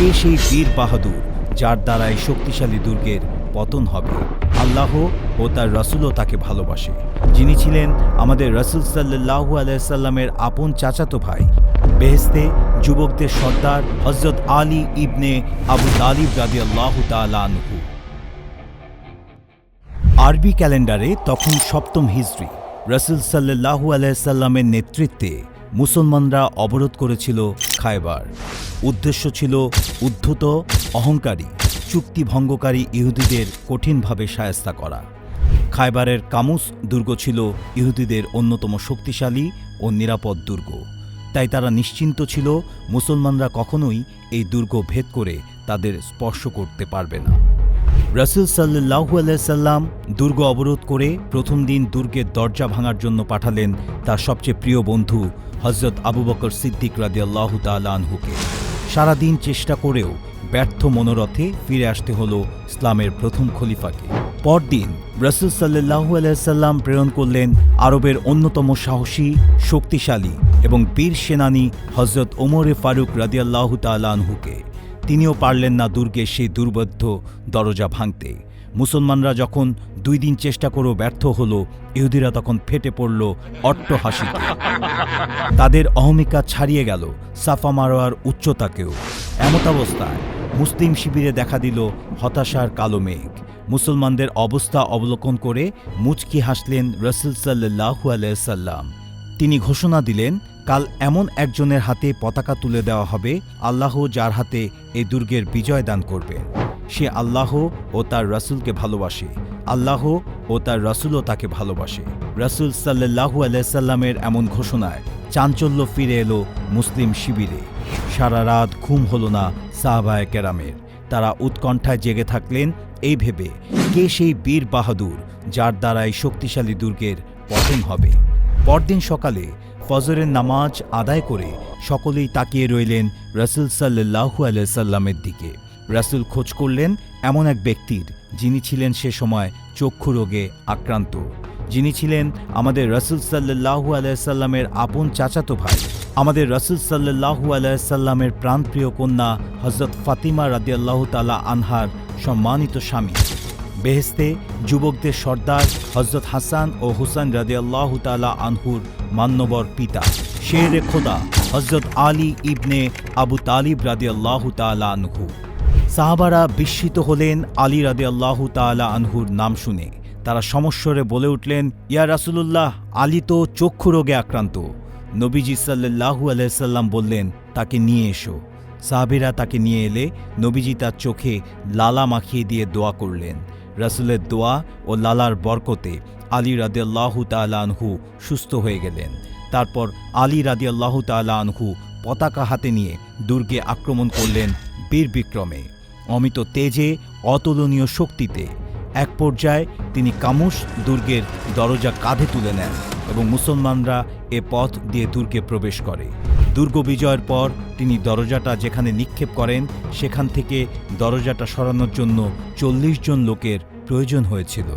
কে সেই বীর বাহাদুর যার দ্বারা এই শক্তিশালী দুর্গের পতন হবে? আল্লাহ ও তার রসুলও তাকে ভালোবাসে। যিনি ছিলেন আমাদের রসুল সাল্লাহু আলাইসাল্লামের আপন চাচাতো ভাই। বেহেস্তে যুবকদের সর্দার হজরত আলী ইবনে আবু তালিব রাদি আল্লাহ তালানহু আরবি ক্যালেন্ডারে তখন সপ্তম হিজরি। রসুল সাল্লাহু আলাইসাল্লামের নেতৃত্বে মুসলমানরা অবরোধ করেছিল খায়বার। উদ্দেশ্য ছিল উদ্ধত, অহংকারী, চুক্তি ভঙ্গকারী ইহুদিদের কঠিনভাবে সায়স্তা করা। খায়বারের কামুস দুর্গ ছিল ইহুদিদের অন্যতম শক্তিশালী ও নিরাপদ দুর্গ। তাই তারা নিশ্চিন্ত ছিল মুসলমানরা কখনোই এই দুর্গ ভেদ করে তাদের স্পর্শ করতে পারবে না। রসুল সাল্লাহু সাল্লাম দুর্গ অবরোধ করে প্রথম দিন দুর্গের দরজা ভাঙার জন্য পাঠালেন তার সবচেয়ে প্রিয় বন্ধু হজরত আবু বকর সিদ্দিক রাদিয়াল্লাহু তালানহুকে সারাদিন চেষ্টা করেও ব্যর্থ মনোরথে ফিরে আসতে হল ইসলামের প্রথম খলিফাকে। পরদিন রসুল সাল্লাহু সাল্লাম প্রেরণ করলেন আরবের অন্যতম সাহসী, শক্তিশালী এবং বীর সেনানী হজরত ওমরে ফারুক রাদিয়াল্লাহু তালানহুকে তিনিও পারলেন না দুর্গে সেই দুর্বোধ্য দরজা ভাঙতে। মুসলমানরা যখন দুই দিন চেষ্টা করেও ব্যর্থ হল, ইহুদিরা তখন ফেটে পড়ল হাসিতে তাদের অহমিকা ছাড়িয়ে গেল সাফা মারোয়ার উচ্চতাকেও এমতাবস্থায় মুসলিম শিবিরে দেখা দিল হতাশার কালো মেঘ। মুসলমানদের অবস্থা অবলোকন করে মুচকি হাসলেন রসুল সাল্লাহু আলাইসাল্লাম তিনি ঘোষণা দিলেন, কাল এমন একজনের হাতে পতাকা তুলে দেওয়া হবে, আল্লাহ যার হাতে এই দুর্গের বিজয় দান করবেন। সে আল্লাহ ও তার রাসূলকে ভালোবাসে। আল্লাহ ও তার রাসূলও তাকে ভালোবাসে। রাসূল সাল্লাহু আলাইসাল্লামের এমন ঘোষণায় চাঞ্চল্য ফিরে এলো মুসলিম শিবিরে। সারা রাত ঘুম হলো না সাহাবায় কেরামের। তারা উৎকণ্ঠায় জেগে থাকলেন এই ভেবে, কে সেই বীর বাহাদুর যার দ্বারা এই শক্তিশালী দুর্গের পতন হবে? পরদিন সকালে ফজরের নামাজ আদায় করে সকলেই তাকিয়ে রইলেন রসুল সাল্লাহু আলাইসাল্লামের দিকে। রাসুল খোঁজ করলেন এমন এক ব্যক্তির, যিনি ছিলেন সে সময় চক্ষু রোগে আক্রান্ত। যিনি ছিলেন আমাদের রসুল সাল্লাহু আলাইসাল্লামের আপন চাচাতো ভাই। আমাদের রসুল সাল্লাহু আলাইসাল্লামের প্রাণপ্রিয় কন্যা হজরত ফাতিমা রাদিয়াল্লাহ তালা আনহার সম্মানিত স্বামী। বেহেস্তে যুবকদের সর্দার হজরত হাসান ও হুসান রাদিয়াল্লাহু তালা আনহুর মান্যবর পিতা। শের খোদা হজরত আলী ইবনে আবু তালিব রাদিয়াল্লাহু তালা আনহু। সাহাবারা বিস্মিত হলেন আলী রাদিয়াল্লাহু তালা আনহুর নাম শুনে। তারা সমস্বরে বলে উঠলেন, ইয়া রাসুলুল্লাহ, আলী তো চক্ষু রোগে আক্রান্ত। নবীজি সাল্লাহু আলাইসাল্লাম বললেন, তাকে নিয়ে এসো। সাহাবিরা তাকে নিয়ে এলে নবীজি তার চোখে লালা মাখিয়ে দিয়ে দোয়া করলেন। রাসুলের দোয়া ও লালার বরকতে আলী রাদিয়াল্লাহু তালা আনহু সুস্থ হয়ে গেলেন। তারপর আলী তালা আনহু পতাকা হাতে নিয়ে দুর্গে আক্রমণ করলেন বীর বিক্রমে। অমিত তেজে অতুলনীয় শক্তিতে। এক পর্যায়ে তিনি কামুস দুর্গের দরজা কাঁধে তুলে নেন এবং মুসলমানরা এ পথ দিয়ে দুর্গে প্রবেশ করে। দুর্গ বিজয়ের পর তিনি দরজাটা যেখানে নিক্ষেপ করেন, সেখান থেকে দরজাটা সরানোর জন্য চল্লিশ জন লোকের প্রয়োজন হয়েছিল।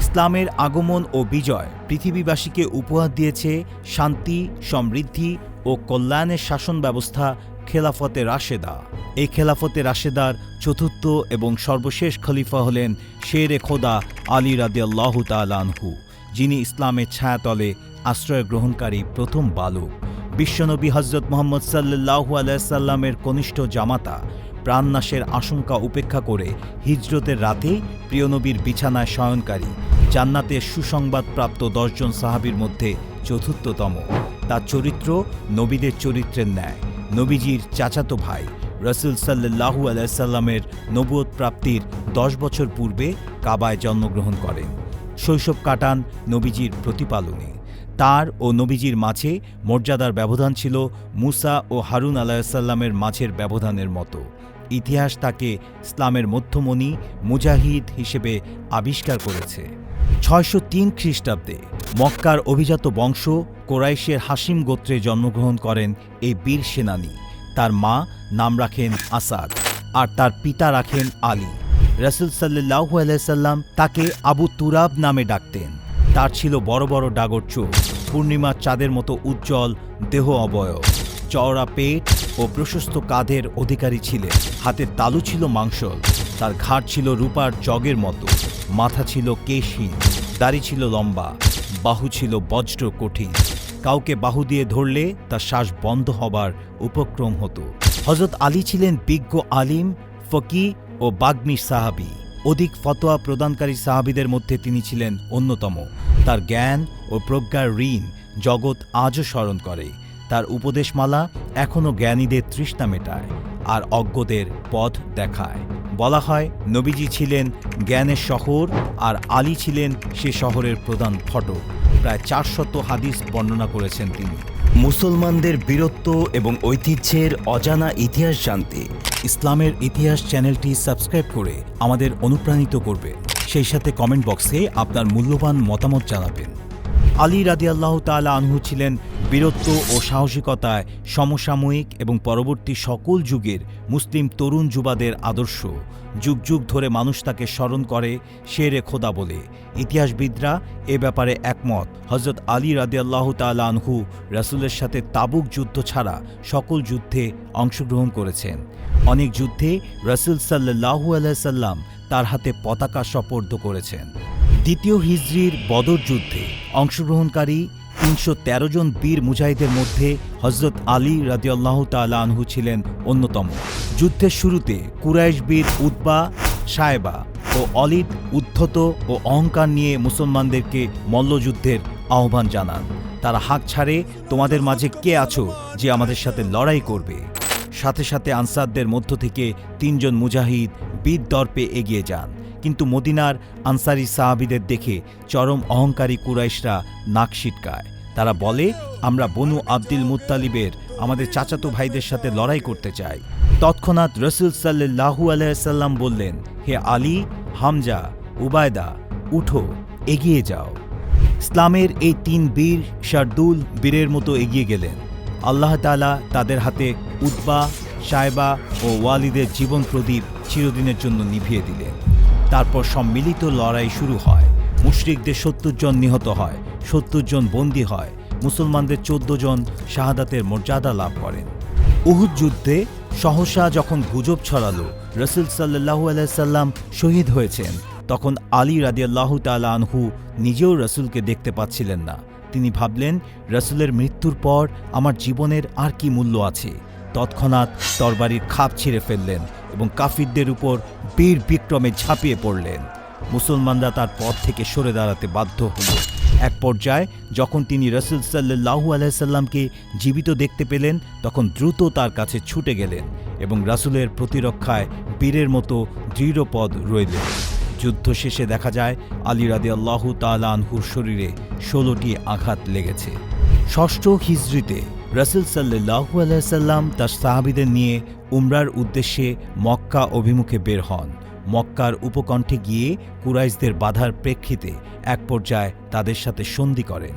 ইসলামের আগমন ও বিজয় পৃথিবীবাসীকে উপহার দিয়েছে শান্তি, সমৃদ্ধি ও কল্যাণের শাসন ব্যবস্থা খেলাফতে রাশেদা। এই খেলাফতে রাশেদার চতুর্থ এবং সর্বশেষ খলিফা হলেন শেরে খোদা আলী রাদিয়াল্লাহু তালানহু যিনি ইসলামের ছায়াতলে আশ্রয় গ্রহণকারী প্রথম বালক। বিশ্বনবী হজরত মোহাম্মদ সাল্লাহু আলাইসাল্লামের কনিষ্ঠ জামাতা প্রাণনাশের আশঙ্কা উপেক্ষা করে হিজরতের রাতে প্রিয়নবীর বিছানায় শয়নকারী, জান্নাতের সুসংবাদপ্রাপ্ত দশজন সাহাবীর মধ্যে চতুর্থতম। তার চরিত্র নবীদের চরিত্রের ন্যায়। নবীজির চাচাতো ভাই রসুল সাল্লাহু আলাইসাল্লামের নবুয়ত প্রাপ্তির দশ বছর পূর্বে কাবায় জন্মগ্রহণ করেন। শৈশব কাটান নবীজির প্রতিপালনে। তার ও নবীজির মাঝে মর্যাদার ব্যবধান ছিল মুসা ও হারুন আলাহিসাল্লামের মাঝের ব্যবধানের মতো। ইতিহাস তাকে ইসলামের মধ্যমণি, মুজাহিদ হিসেবে আবিষ্কার করেছে। ছয়শো তিন খ্রিস্টাব্দে মক্কার অভিজাত বংশ কোরাইশের হাসিম গোত্রে জন্মগ্রহণ করেন এই বীর সেনানী। তার মা নাম রাখেন আসাদ আর তার পিতা রাখেন আলী। রসুল সাল্লাহু আলাইসাল্লাম তাকে আবু তুরাব নামে ডাকতেন। তার ছিল বড় বড় ডাগর চোখ, পূর্ণিমার চাঁদের মতো উজ্জ্বল, দেহ অবয়ব। চওড়া পেট ও প্রশস্ত কাঁধের অধিকারী ছিলেন। হাতের তালু ছিল মাংসল, তার ঘাট ছিল রূপার জগের মতো। মাথা ছিল কেশহীন দাড়ি ছিল লম্বা, বাহু ছিল বজ্র কঠিন। কাউকে বাহু দিয়ে ধরলে তার শ্বাস বন্ধ হবার উপক্রম হতো। হজরত আলী ছিলেন বিজ্ঞ আলিম, ফকি ও বাগ্মী সাহাবি। অধিক ফতোয়া প্রদানকারী সাহাবিদের মধ্যে তিনি ছিলেন অন্যতম। তার জ্ঞান ও প্রজ্ঞার ঋণ জগৎ আজও স্মরণ করে। তার উপদেশমালা এখনও জ্ঞানীদের তৃষ্ণা মেটায় আর অজ্ঞদের পথ দেখায়। বলা হয়, নবীজি ছিলেন জ্ঞানের শহর আর আলী ছিলেন সে শহরের প্রধান ফটক। প্রায় চারশত হাদিস বর্ণনা করেছেন তিনি। মুসলমানদের বীরত্ব এবং ঐতিহ্যের অজানা ইতিহাস জানতে ইসলামের ইতিহাস চ্যানেলটি সাবস্ক্রাইব করে আমাদের অনুপ্রাণিত করবে। সেই সাথে কমেন্ট বক্সে আপনার মূল্যবান মতামত জানাবেন। আলী রাদিয়াল্লাহ তাআলা আনহু ছিলেন বীরত্ব ও সাহসিকতায় সমসাময়িক এবং পরবর্তী সকল যুগের মুসলিম তরুণ যুবাদের আদর্শ। যুগ যুগ ধরে মানুষ তাকে স্মরণ করে, শেরে খোদা বলে। ইতিহাসবিদরা এ ব্যাপারে একমত। হজরত আলী রাদিয়াল্লাহ তাআলা আনহু রাসূলের সাথে তাবুক যুদ্ধ ছাড়া সকল যুদ্ধে অংশগ্রহণ করেছেন। অনেক যুদ্ধে রাসূল সাল্লাল্লাহু আলাইহি সাল্লাম তার হাতে পতাকা সপর্দ করেছেন। দ্বিতীয় হিজরির বদর যুদ্ধে অংশগ্রহণকারী তিনশো তেরো জন বীর মুজাহিদের মধ্যে হজরত আলী রাদিয়াল্লাহ তাআলা আনহু ছিলেন অন্যতম। যুদ্ধের শুরুতে কুরাইশ বীর উদ্বা সায়েবা ও অলিদ উদ্ধত ও অহংকার নিয়ে মুসলমানদেরকে মল্লযুদ্ধের আহ্বান জানান। তারা হাঁক ছাড়ে, তোমাদের মাঝে কে আছো যে আমাদের সাথে লড়াই করবে? সাথে সাথে আনসারদের মধ্য থেকে তিনজন মুজাহিদ বীর দর্পে এগিয়ে যান। কিন্তু মদিনার আনসারি সাহাবিদের দেখে চরম অহংকারী কুরাইশরা নাক সিটকায় তারা বলে, আমরা বনু আব্দুল মুত্তালিবের, আমাদের চাচাতো ভাইদের সাথে লড়াই করতে চাই। তৎক্ষণাৎ রসুল সাল্লাহু আলাইসাল্লাম বললেন, হে আলী, হামজা, উবায়দা, উঠো, এগিয়ে যাও। ইসলামের এই তিন বীর শার্দুল বীরের মতো এগিয়ে গেলেন। আল্লাহ তাআলা তাদের হাতে উদ্বা সায়বা ও ওয়ালিদের জীবন প্রদীপ চিরদিনের জন্য নিভিয়ে দিলেন। তারপর সম্মিলিত লড়াই শুরু হয়। মুশরিকদের সত্তর জন নিহত হয়, সত্তর জন বন্দী হয়, মুসলমানদের চোদ্দ জন শাহাদাতের মর্যাদা লাভ করেন। উহুদ যুদ্ধে সহসা যখন গুজব ছড়ালো, রসুল সাল্লাহু আলাইসাল্লাম শহীদ হয়েছেন। তখন আলী রাদিয়াল্লাহ তাআলা আনহু নিজেও রসুলকে দেখতে পাচ্ছিলেন না। তিনি ভাবলেন, রসুলের মৃত্যুর পর আমার জীবনের আর কি মূল্য আছে? তৎক্ষণাৎ তরবারির খাপ ছিঁড়ে ফেললেন। এবং কাফিরদের উপর বীর বিক্রমে ঝাঁপিয়ে পড়লেন। মুসলমানরা তার পথ থেকে সরে দাঁড়াতে বাধ্য হল। এক পর্যায়ে যখন তিনি রসুল সাল্লাহু আলাইসাল্লামকে জীবিত দেখতে পেলেন, তখন দ্রুত তার কাছে ছুটে গেলেন এবং রাসূলের প্রতিরক্ষায় বীরের মতো দৃঢ়পদ রইলেন। যুদ্ধ শেষে দেখা যায়, আলী রাদি আল্লাহু আনহুর শরীরে ষোলোটি আঘাত লেগেছে। ষষ্ঠ হিজড়িতে রসুল সাল্লাহু আলাইসাল্লাম তার সাহাবিদের নিয়ে উমরার উদ্দেশ্যে মক্কা অভিমুখে বের হন। মক্কার উপকণ্ঠে গিয়ে কুরাইশদের বাধার প্রেক্ষিতে এক পর্যায়ে তাদের সাথে সন্ধি করেন।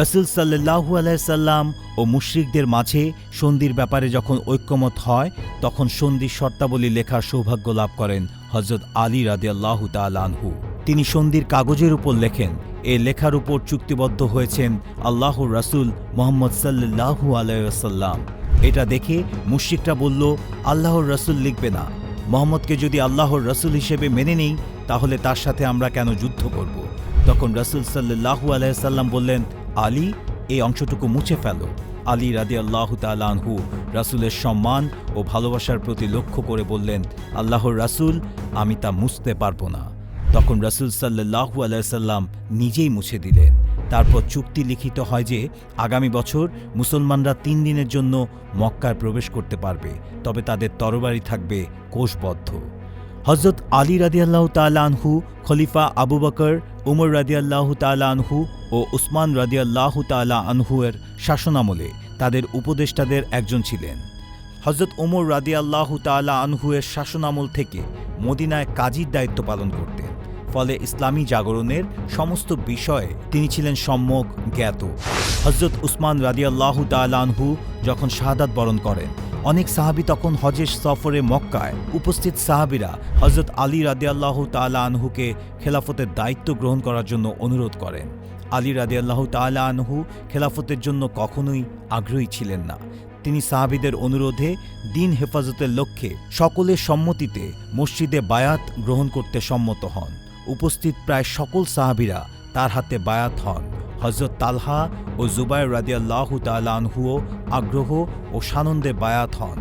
রসুল সাল্লাহু আলাইসাল্লাম ও মুশরিকদের মাঝে সন্ধির ব্যাপারে যখন ঐক্যমত হয়, তখন সন্ধির শর্তাবলী লেখার সৌভাগ্য লাভ করেন হজরত আলী রাদিয়াল্লাহু তালানহু তিনি সন্ধির কাগজের উপর লেখেন। এ লেখার উপর চুক্তিবদ্ধ হয়েছেন আল্লাহর রাসূল মোহাম্মদ সাল্লাহু আলাইসাল্লাম এটা দেখে মুশরিকরা বলল, আল্লাহর রাসূল লিখবে না। মোহাম্মদকে যদি আল্লাহর রসুল হিসেবে মেনে নেই, তাহলে তার সাথে আমরা কেন যুদ্ধ করব? তখন রসুল সাল্লাহু আলাইসাল্লাম বললেন, আলী এই অংশটুকু মুছে ফেলো। আলী রাদি আল্লাহ তালানহু রাসুলের সম্মান ও ভালোবাসার প্রতি লক্ষ্য করে বললেন, আল্লাহর রাসূল, আমি তা মুছতে পারব না। তখন রাসূল সাল্লাহু আলাইসাল্লাম নিজেই মুছে দিলেন। তারপর চুক্তি লিখিত হয় যে, আগামী বছর মুসলমানরা তিন দিনের জন্য মক্কায় প্রবেশ করতে পারবে, তবে তাদের তরবারি থাকবে কোষবদ্ধ। হজরত আলী রাদিয়াল্লাহ তাআলা আনহু, খলিফা আবু বকর, উমর রাদিয়াল্লাহ তাআলা আনহু ও উসমান রাদিয়াল্লাহ তাআলা আনহুয়ের শাসনামলে তাদের উপদেষ্টাদের একজন ছিলেন। হজরত ওমর রাদিয়াল্লাহু তাআলা আনহুয়ের শাসনামল থেকে মদিনায় কাজীর দায়িত্ব পালন করতেন। ফলে ইসলামী জাগরণের সমস্ত বিষয়ে তিনি ছিলেন সম্যক জ্ঞাত। হজরত উসমান রাদিয়াল্লাহু তাআলা আনহু যখন শাহাদাত বরণ করেন, অনেক সাহাবী তখন হজের সফরে মক্কায় উপস্থিত সাহাবীরা হজরত আলী রাদিয়াল্লাহু তাআলা আনহুকে খেলাফতের দায়িত্ব গ্রহণ করার জন্য অনুরোধ করেন। আলী রাদিয়াল্লাহু তাআলা আনহু খেলাফতের জন্য কখনোই আগ্রহী ছিলেন না। তিনি সাহাবিদের অনুরোধে দিন হেফাজতের লক্ষ্যে সকলের সম্মতিতে মসজিদে বায়াত গ্রহণ করতে সম্মত হন। উপস্থিত প্রায় সকল সাহাবিরা তার হাতে বায়াত হন। হজরত তালহা ও জুবাইর রাদিয়াল্লাহু তাআলা আনহুও আগ্রহ ও সানন্দে বায়াত হন।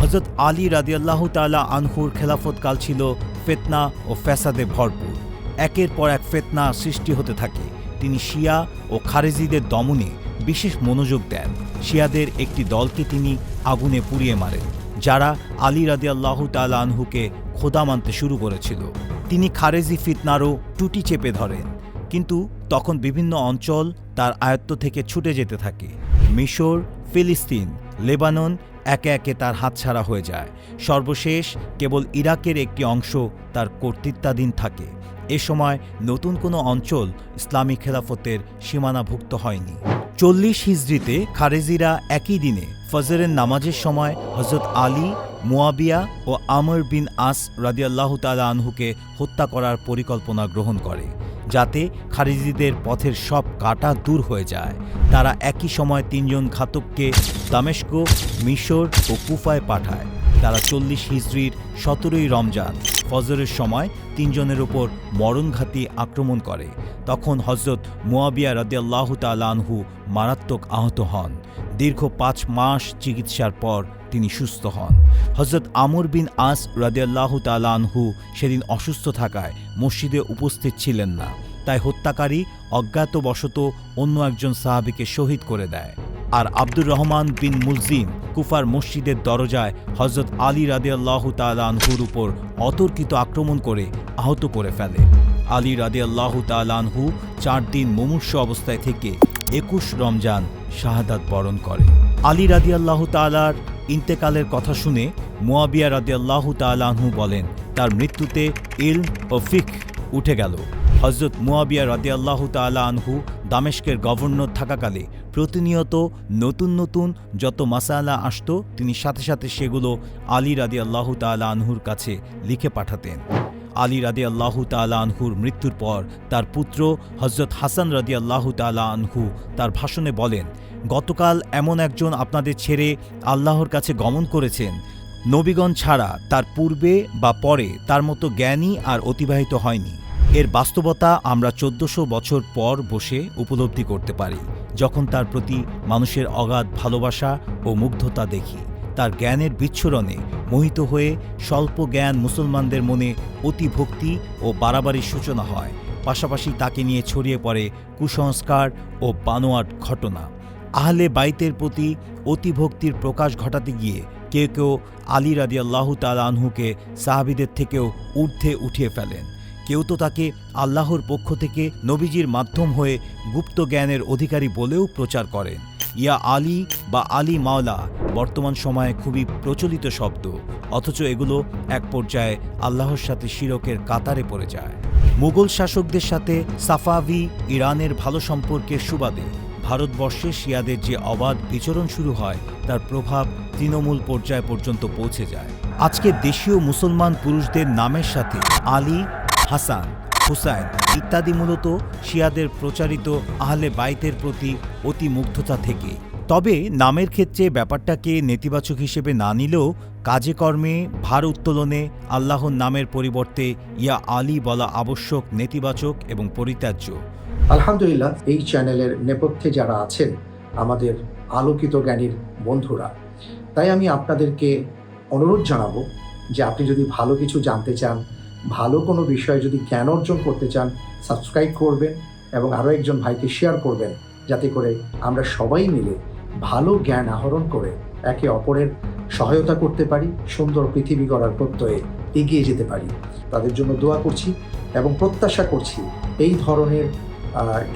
হজরত আলী রাদিয়াল্লাহু তালা আনহুর খেলাফতকাল ছিল ফেতনা ও ফ্যাসাদে ভরপুর। একের পর এক ফেতনা সৃষ্টি হতে থাকে। তিনি শিয়া ও খারেজিদের দমনে বিশেষ মনোযোগ দেন। শিয়াদের একটি দলকে তিনি আগুনে পুড়িয়ে মারেন, যারা আলী রাদিয়াল্লাহু তালা আনহুকে খোদা মানতে শুরু করেছিল। তিনি খারেজি ফিতনারও টুটি চেপে ধরেন, কিন্তু তখন বিভিন্ন অঞ্চল তার আয়ত্ত থেকে ছুটে যেতে থাকে। মিশর, ফিলিস্তিন, লেবানন একে একে তার হাতছাড়া হয়ে যায়। সর্বশেষ কেবল ইরাকের একটি অংশ তার কর্তৃত্বাধীন থাকে। এ সময় নতুন কোনো অঞ্চল ইসলামী খেলাফতের সীমানাভুক্ত হয়নি। চল্লিশ হিজড়িতে খারেজিরা একই দিনে ফজরের নামাজের সময় হজরত আলী, মুয়াবিয়া ও আমর বিন আস রাদিয়াল্লাহু তাআলা আনহুকে হত্যা করার পরিকল্পনা গ্রহণ করে, যাতে খারিজিদের পথের সব কাটা দূর হয়ে যায়। তারা একই সময় তিনজন ঘাতককে দামেস্ক, মিশর ও কুফায় পাঠায়। তারা চল্লিশ হিজড়ির সতেরোই রমজান ফজরের সময় তিনজনের ওপর মরণঘাতী আক্রমণ করে। তখন হজরত মুয়াবিয়া রাদিয়াল্লাহু তাআলা আনহু মারাত্মক আহত হন। দীর্ঘ পাঁচ মাস চিকিৎসার পর তিনি সুস্থ হন। হজরত আমর বিন আস রাদিয়াল্লাহু তাআলা আনহু সেদিন অসুস্থ থাকায় মসজিদে উপস্থিত ছিলেন না। তাই হত্যাকারী অজ্ঞাতবশত অন্য একজন সাহাবীকে শহীদ করে দেয়। আর আব্দুর রহমান বিন মুলজিম কুফার মসজিদের দরজায় হজরত আলী রাদিয়াল্লাহু তাআলা আনহুর উপর অতর্কিত আক্রমণ করে আহত করে ফেলে। আলী রাদিয়াল্লাহু তাআলা আনহু চার দিন মুমূর্ষ অবস্থায় থেকে একুশ রমজান শাহাদাত বরণ করে। আলী রাদিয়াল্লাহু তাআলার ইন্তেকালের কথা শুনে মুয়াবিয়া রাদিয়াল্লাহু তাআলা আনহু বলেন, তার মৃত্যুতে ইল ও ফিক উঠে গেল। হজরত মুয়াবিয়া রাদিয়াল্লাহু তাআলা আনহু দামেস্কের গভর্নর থাকাকালে প্রতিনিয়ত নতুন নতুন যত মাসালা আসত, তিনি সাথে সাথে সেগুলো আলী রাদিয়াল্লাহু তাআলা আনহুর কাছে লিখে পাঠাতেন। আলী রাদি আল্লাহু তালা আনহুর মৃত্যুর পর তার পুত্র হজরত হাসান রাদি আল্লাহু তালা আনহু তার ভাষণে বলেন, গতকাল এমন একজন আপনাদের ছেড়ে আল্লাহর কাছে গমন করেছেন। নবীগণ ছাড়া তার পূর্বে বা পরে তার মতো জ্ঞানী আর অতিবাহিত হয়নি। এর বাস্তবতা আমরা চোদ্দশো বছর পর বসে উপলব্ধি করতে পারি। যখন তার প্রতি মানুষের অগাধ ভালোবাসা ও মুগ্ধতা দেখি, তার জ্ঞানের বিচ্ছুরণে মোহিত হয়ে স্বল্প জ্ঞান মুসলমানদের মনে অতি ভক্তি ও বাড়াবাড়ির সূচনা হয়। পাশাপাশি তাকে নিয়ে ছড়িয়ে পড়ে কুসংস্কার ও বানোয়াট ঘটনা। আহলে বাইতের প্রতি অতিভক্তির প্রকাশ ঘটাতে গিয়ে কেউ কেউ আলী রাদি আল্লাহ আনহুকে সাহাবিদের থেকেও ঊর্ধ্বে উঠিয়ে ফেলেন। কেউ তো তাকে আল্লাহর পক্ষ থেকে নবীজির মাধ্যম হয়ে গুপ্ত জ্ঞানের অধিকারী বলেও প্রচার করেন। ইয়া আলী বা আলী মাওলা বর্তমান সময়ে খুবই প্রচলিত শব্দ, অথচ এগুলো এক পর্যায়ে আল্লাহর সাথে শিরকের কাতারে পড়ে যায়। মুঘল শাসকদের সাথে সাফাভি ইরানের ভালো সম্পর্কের সুবাদে ভারতবর্ষে শিয়াদের যে অবাধ বিচরণ শুরু হয়, তার প্রভাব তৃণমূল পর্যায় পর্যন্ত পৌঁছে যায়। আজকে দেশীয় মুসলমান পুরুষদের নামের সাথে আলী হাসান, হুসাইন ইত্যাদি মূলত শিয়াদের প্রচারিত আহলে বাইতের প্রতি অতি মুগ্ধতা থেকে। তবে নামের ক্ষেত্রে ব্যাপারটাকে নেতিবাচক হিসেবে না নিলেও কাজে কর্মে, ভার উত্তোলনে আল্লাহর নামের পরিবর্তে ইয়া আলী বলা আবশ্যক, নেতিবাচক এবং পরিত্যাজ্য। আলহামদুলিল্লাহ, এই চ্যানেলের নেপথ্যে যারা আছেন, আমাদের আলোকিত জ্ঞানীর বন্ধুরা, তাই আমি আপনাদেরকে অনুরোধ জানাব যে আপনি যদি ভালো কিছু জানতে চান ভালো কোনো বিষয়ে যদি জ্ঞান অর্জন করতে চান সাবস্ক্রাইব করবেন এবং আরও একজন ভাইকে শেয়ার করবেন। যাতে করে আমরা সবাই মিলে ভালো জ্ঞান আহরণ করে একে অপরের সহায়তা করতে পারি, সুন্দর পৃথিবী গড়ার প্রত্যয়ে এগিয়ে যেতে পারি। তাদের জন্য দোয়া করছি এবং প্রত্যাশা করছি এই ধরনের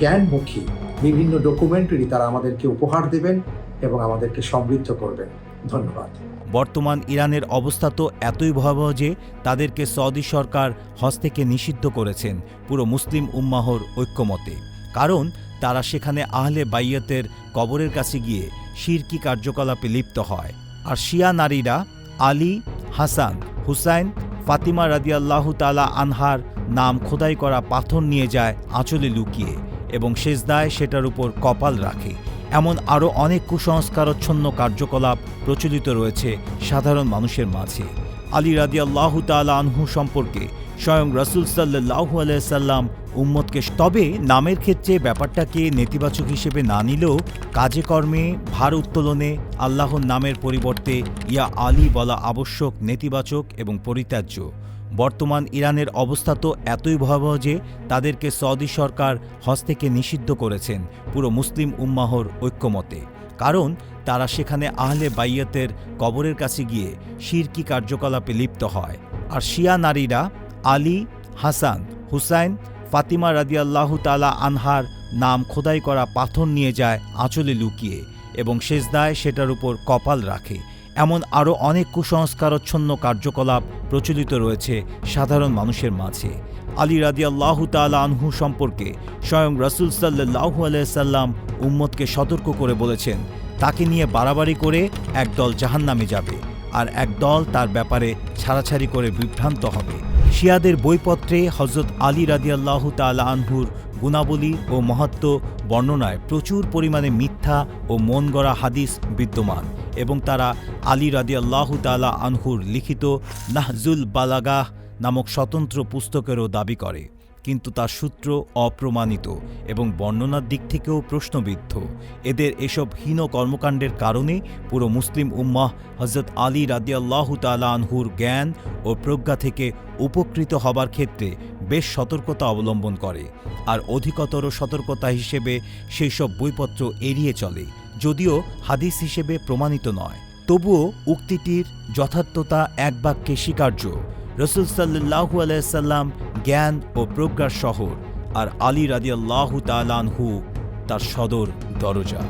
জ্ঞানমুখী বিভিন্ন ডকুমেন্টারি তারা আমাদেরকে উপহার দেবেন এবং আমাদেরকে সমৃদ্ধ করবেন। ধন্যবাদ। বর্তমান ইরানের অবস্থা তো এতই ভয়াবহ যে তাদেরকে সৌদি সরকার হজ থেকে নিষিদ্ধ করেছেন পুরো মুসলিম উম্মাহর ঐক্যমতে। কারণ তারা সেখানে আহলে বাইয়তের কবরের কাছে গিয়ে শিরকি কার্যকলাপে লিপ্ত হয়। আর শিয়া নারীরা আলী, হাসান, হুসাইন, ফাতিমা রাদিয়াল্লাহু তালা আনহার নাম খোদাই করা পাথর নিয়ে যায় আঁচলে লুকিয়ে এবং সেজদায় সেটার উপর কপাল রাখে। এমন আরও অনেক কুসংস্কারচ্ছন্ন কার্যকলাপ প্রচলিত রয়েছে সাধারণ মানুষের মাঝে। আলী রাদি আল্লাহ আনহু সম্পর্কে স্বয়ং রসুল সাল্লাহু আলাইসাল্লাম উম্মতকে তবে নামের ক্ষেত্রে ব্যাপারটাকে নেতিবাচক হিসেবে না নিলেও কাজে কর্মে, ভার উত্তোলনে, আল্লাহর নামের পরিবর্তে ইয়া আলী বলা আবশ্যক, নেতিবাচক এবং পরিত্যাজ্য। বর্তমান ইরানের অবস্থা তো এতই ভয়াবহ যে তাদেরকে সৌদি সরকার হজ থেকে নিষিদ্ধ করেছেন পুরো মুসলিম উম্মাহর ঐক্যমতে। কারণ তারা সেখানে আহলে বাইয়াতের কবরের কাছে গিয়ে শিরকি কার্যকলাপে লিপ্ত হয়। আর শিয়া নারীরা আলী, হাসান, হুসাইন, ফাতিমা রাদিয়াল্লাহু তালা আনহার নাম খোদাই করা পাথর নিয়ে যায় আঁচলে লুকিয়ে এবং শেষদায় সেটার উপর কপাল রাখে। এমন আরও অনেক কুসংস্কারচ্ছন্ন কার্যকলাপ প্রচলিত রয়েছে সাধারণ মানুষের মাঝে। আলী রাদিয়াল্লাহু তালা আনহু সম্পর্কে স্বয়ং রসুল সাল্লাহু আলাইসাল্লাম উম্মতকে সতর্ক করে বলেছেন, তাকে নিয়ে বাড়াবাড়ি করে একদল জাহান্নামে যাবে আর একদল তার ব্যাপারে ছাড়াছাড়ি করে বিভ্রান্ত হবে। শিয়াদের বইপত্রে হজরত আলী রাদিয়াল্লাহু তালা আনহুর গুণাবলী ও মহাত্ম বর্ণনায় প্রচুর পরিমাণে মিথ্যা ও মন গড়া হাদিস বিদ্যমান এবং তারা আলী রাদিয়াল্লাহু তালা আনহুর লিখিত নাহজুল বালাগাহ নামক স্বতন্ত্র পুস্তকেরও দাবি করে। কিন্তু তার সূত্র অপ্রমাণিত এবং বর্ণনার দিক থেকেও প্রশ্নবিদ্ধ। এদের এসব হীন কর্মকাণ্ডের কারণে পুরো মুসলিম উম্মাহ হজরত আলী রাদিয়াল্লাহু তালা জ্ঞান ও প্রজ্ঞা থেকে উপকৃত হবার ক্ষেত্রে বেশ সতর্কতা অবলম্বন করে আর অধিকতর সতর্কতা হিসেবে সেই সব বইপত্র এড়িয়ে চলে, যদিও হাদিস হিসেবে প্রমাণিত নয়। তবুও উক্তিটির যথার্থতা এক বাক্যে স্বীকার্য রসুল সাল্লু আলাইসাল্লাম জ্ঞান ও প্রজ্ঞার শহর আর আলী রাজিয়াল্লাহু তালানহু তার সদর দরজা।